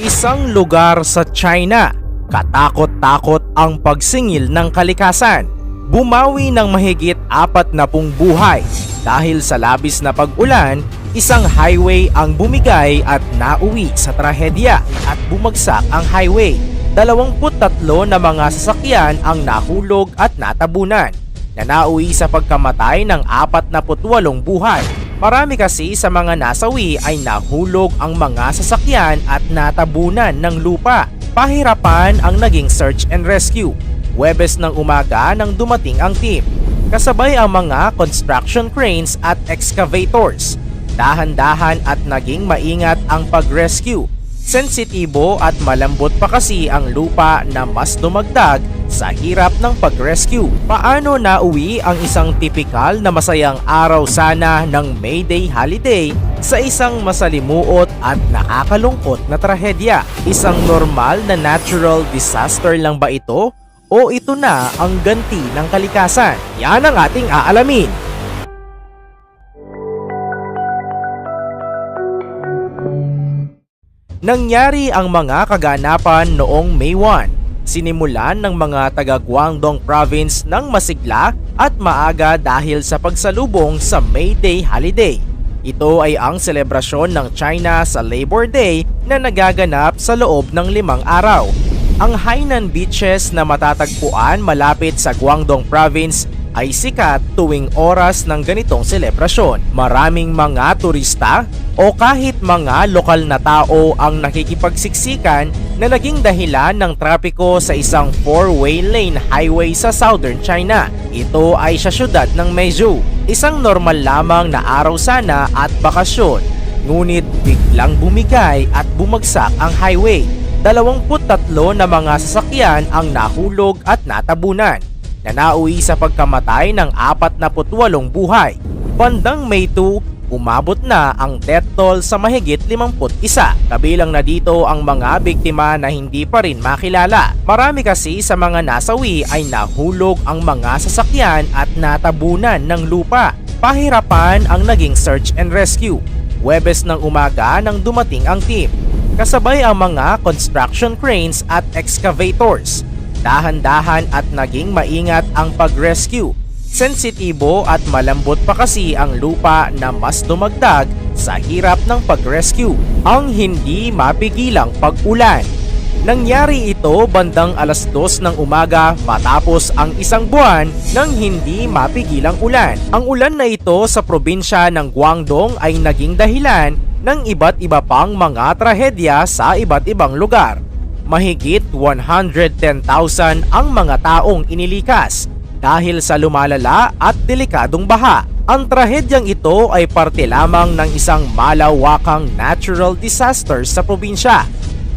Isang lugar sa China, katakot-takot ang pagsingil ng kalikasan. Bumawi ng mahigit apat na pung buhay dahil sa labis na pag-ulan, isang highway ang bumigay at nauwi sa trahedya at bumagsak ang highway. 23 na mga sasakyan ang nahulog at natabunan na nauwi sa pagkamatay ng 48 buhay. Marami kasi sa mga nasawi ay nahulog ang mga sasakyan at natabunan ng lupa. Pahirapan ang naging search and rescue. Webes ng umaga nang dumating ang team. Kasabay ang mga construction cranes at excavators. Dahan-dahan at naging maingat ang pag-rescue. Sensitibo at malambot pa kasi ang lupa na mas dumagdag sa hirap ng pag-rescue. Paano nauwi ang isang tipikal na masayang araw sana ng May Day holiday sa isang masalimuot at nakakalungkot na trahedya? Isang normal na natural disaster lang ba ito? O ito na ang ganti ng kalikasan? Yan ang ating aalamin. Nangyari ang mga kaganapan noong May 1. Sinimulan ng mga taga Guangdong Province ng masigla at maaga dahil sa pagsalubong sa May Day holiday. Ito ay ang selebrasyon ng China sa Labor Day na nagaganap sa loob ng limang araw. Ang Hainan Beaches na matatagpuan malapit sa Guangdong Province ay sikat tuwing oras ng ganitong selebrasyon. Maraming mga turista o kahit mga lokal na tao ang nakikipagsiksikan na naging dahilan ng trapiko sa isang four-way lane highway sa southern China. Ito ay sa syudad ng Meizhou. Isang normal lamang na araw sana at bakasyon. Ngunit biglang bumigay at bumagsak ang highway. 23 na mga sasakyan ang nahulog at natabunan na nauwi sa pagkamatay ng 48 buhay. Bandang May 2, umabot na ang death toll sa mahigit 51. Kabilang na dito ang mga biktima na hindi pa rin makilala. Marami kasi sa mga nasawi ay nahulog ang mga sasakyan at natabunan ng lupa. Pahirapan ang naging search and rescue. Webes ng umaga nang dumating ang team. Kasabay ang mga construction cranes at excavators dahan-dahan at naging maingat ang pag-rescue. Sensitibo at malambot pa kasi ang lupa na mas dumagdag sa hirap ng pag-rescue. Ang hindi mapigilang pag-ulan. Nangyari ito bandang alas dos ng umaga matapos ang isang buwan ng hindi mapigilang ulan. Ang ulan na ito sa probinsya ng Guangdong ay naging dahilan ng iba't iba pang mga trahedya sa iba't ibang lugar mahigit 110,000 ang mga taong inilikas dahil sa lumalala at delikadong baha. Ang trahedyang ito ay parte lamang ng isang malawakang natural disaster sa probinsya.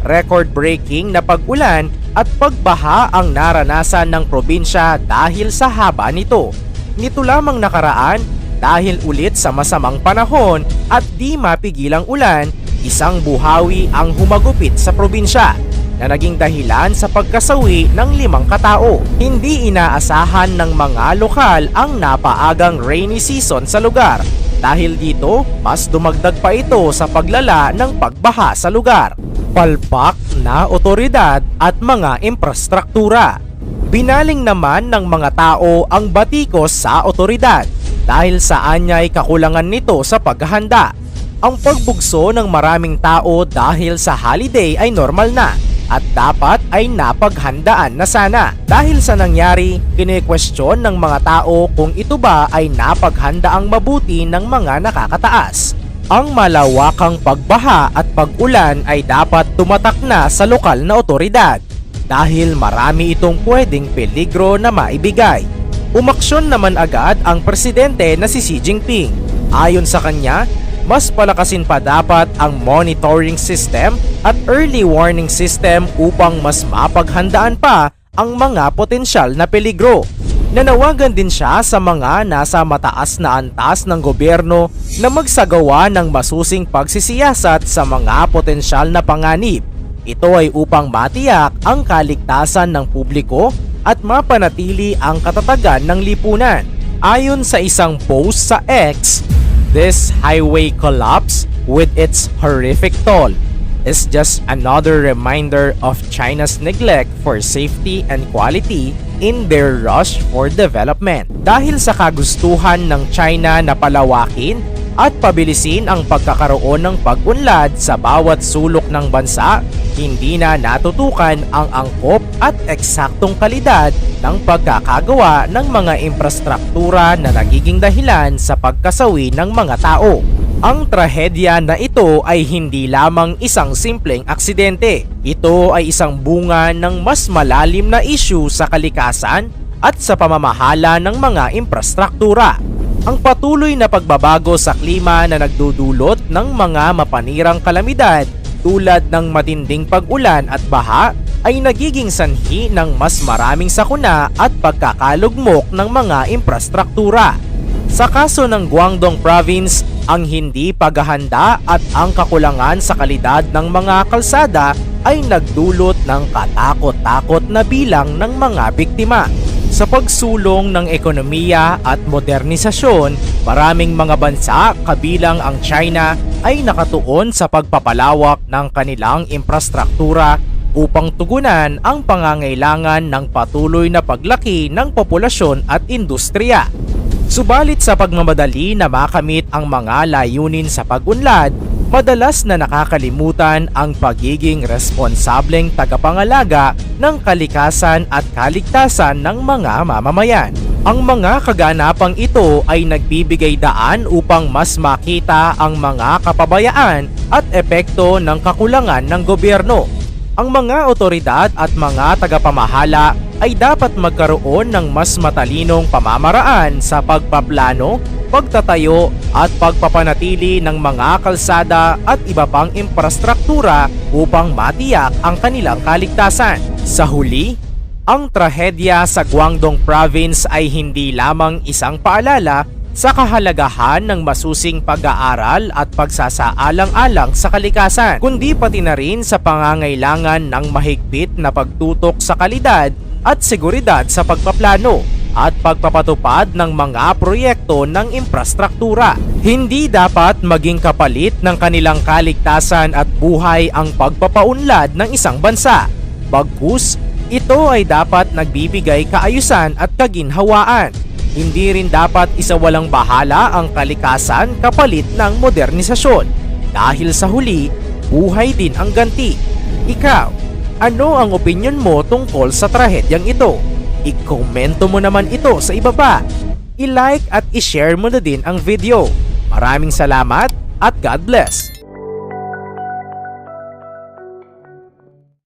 Record-breaking na pag-ulan at pagbaha ang naranasan ng probinsya dahil sa haba nito. Nito lamang nakaraan dahil ulit sa masamang panahon at di mapigilang ulan, isang buhawi ang humagupit sa probinsya na naging dahilan sa pagkasawi ng limang katao. Hindi inaasahan ng mga lokal ang napaagang rainy season sa lugar. Dahil dito, mas dumagdag pa ito sa paglala ng pagbaha sa lugar. Palpak na otoridad at mga infrastruktura. Binaling naman ng mga tao ang batikos sa otoridad dahil sa anyay kakulangan nito sa paghahanda. Ang pagbugso ng maraming tao dahil sa holiday ay normal na at dapat ay napaghandaan na sana. Dahil sa nangyari, kine-question ng mga tao kung ito ba ay napaghandaang mabuti ng mga nakakataas. Ang malawakang pagbaha at pag-ulan ay dapat tumatak na sa lokal na otoridad dahil marami itong pwedeng peligro na maibigay. Umaksyon naman agad ang presidente na si Xi Jinping. Ayon sa kanya, mas palakasin pa dapat ang monitoring system at early warning system upang mas mapaghandaan pa ang mga potensyal na peligro. Nanawagan din siya sa mga nasa mataas na antas ng gobyerno na magsagawa ng masusing pagsisiyasat sa mga potensyal na panganib. Ito ay upang matiyak ang kaligtasan ng publiko at mapanatili ang katatagan ng lipunan. Ayon sa isang post sa X, This highway collapse with its horrific toll is just another reminder of China's neglect for safety and quality in their rush for development. Dahil sa kagustuhan ng China na palawakin at pabilisin ang pagkakaroon ng pag-unlad sa bawat sulok ng bansa, hindi na natutukan ang angkop at eksaktong kalidad ng pagkakagawa ng mga infrastruktura na nagiging dahilan sa pagkasawi ng mga tao. Ang trahedya na ito ay hindi lamang isang simpleng aksidente. Ito ay isang bunga ng mas malalim na issue sa kalikasan at sa pamamahala ng mga infrastruktura. Ang patuloy na pagbabago sa klima na nagdudulot ng mga mapanirang kalamidad tulad ng matinding pag-ulan at baha ay nagiging sanhi ng mas maraming sakuna at pagkakalugmok ng mga infrastruktura. Sa kaso ng Guangdong Province, ang hindi paghahanda at ang kakulangan sa kalidad ng mga kalsada ay nagdulot ng katakot-takot na bilang ng mga biktima. Sa pagsulong ng ekonomiya at modernisasyon, maraming mga bansa kabilang ang China ay nakatuon sa pagpapalawak ng kanilang infrastruktura upang tugunan ang pangangailangan ng patuloy na paglaki ng populasyon at industriya. Subalit sa pagmamadali na makamit ang mga layunin sa pag-unlad, madalas na nakakalimutan ang pagiging responsableng tagapangalaga ng kalikasan at kaligtasan ng mga mamamayan. Ang mga kaganapang ito ay nagbibigay daan upang mas makita ang mga kapabayaan at epekto ng kakulangan ng gobyerno. Ang mga otoridad at mga tagapamahala ay dapat magkaroon ng mas matalinong pamamaraan sa pagpaplano, pagtatayo at pagpapanatili ng mga kalsada at iba pang infrastruktura upang matiyak ang kanilang kaligtasan. Sa huli, ang trahedya sa Guangdong Province ay hindi lamang isang paalala sa kahalagahan ng masusing pag-aaral at pagsasaalang-alang sa kalikasan, kundi pati na rin sa pangangailangan ng mahigpit na pagtutok sa kalidad at seguridad sa pagpaplano at pagpapatupad ng mga proyekto ng infrastruktura. Hindi dapat maging kapalit ng kanilang kaligtasan at buhay ang pagpapaunlad ng isang bansa. Bagkus, ito ay dapat nagbibigay kaayusan at kaginhawaan. Hindi rin dapat isawalang bahala ang kalikasan kapalit ng modernisasyon. Dahil sa huli, buhay din ang ganti. Ikaw, ano ang opinion mo tungkol sa trahedyang ito? I-komento mo naman ito sa ibaba. I-like at i-share mo na din ang video. Maraming salamat at God bless!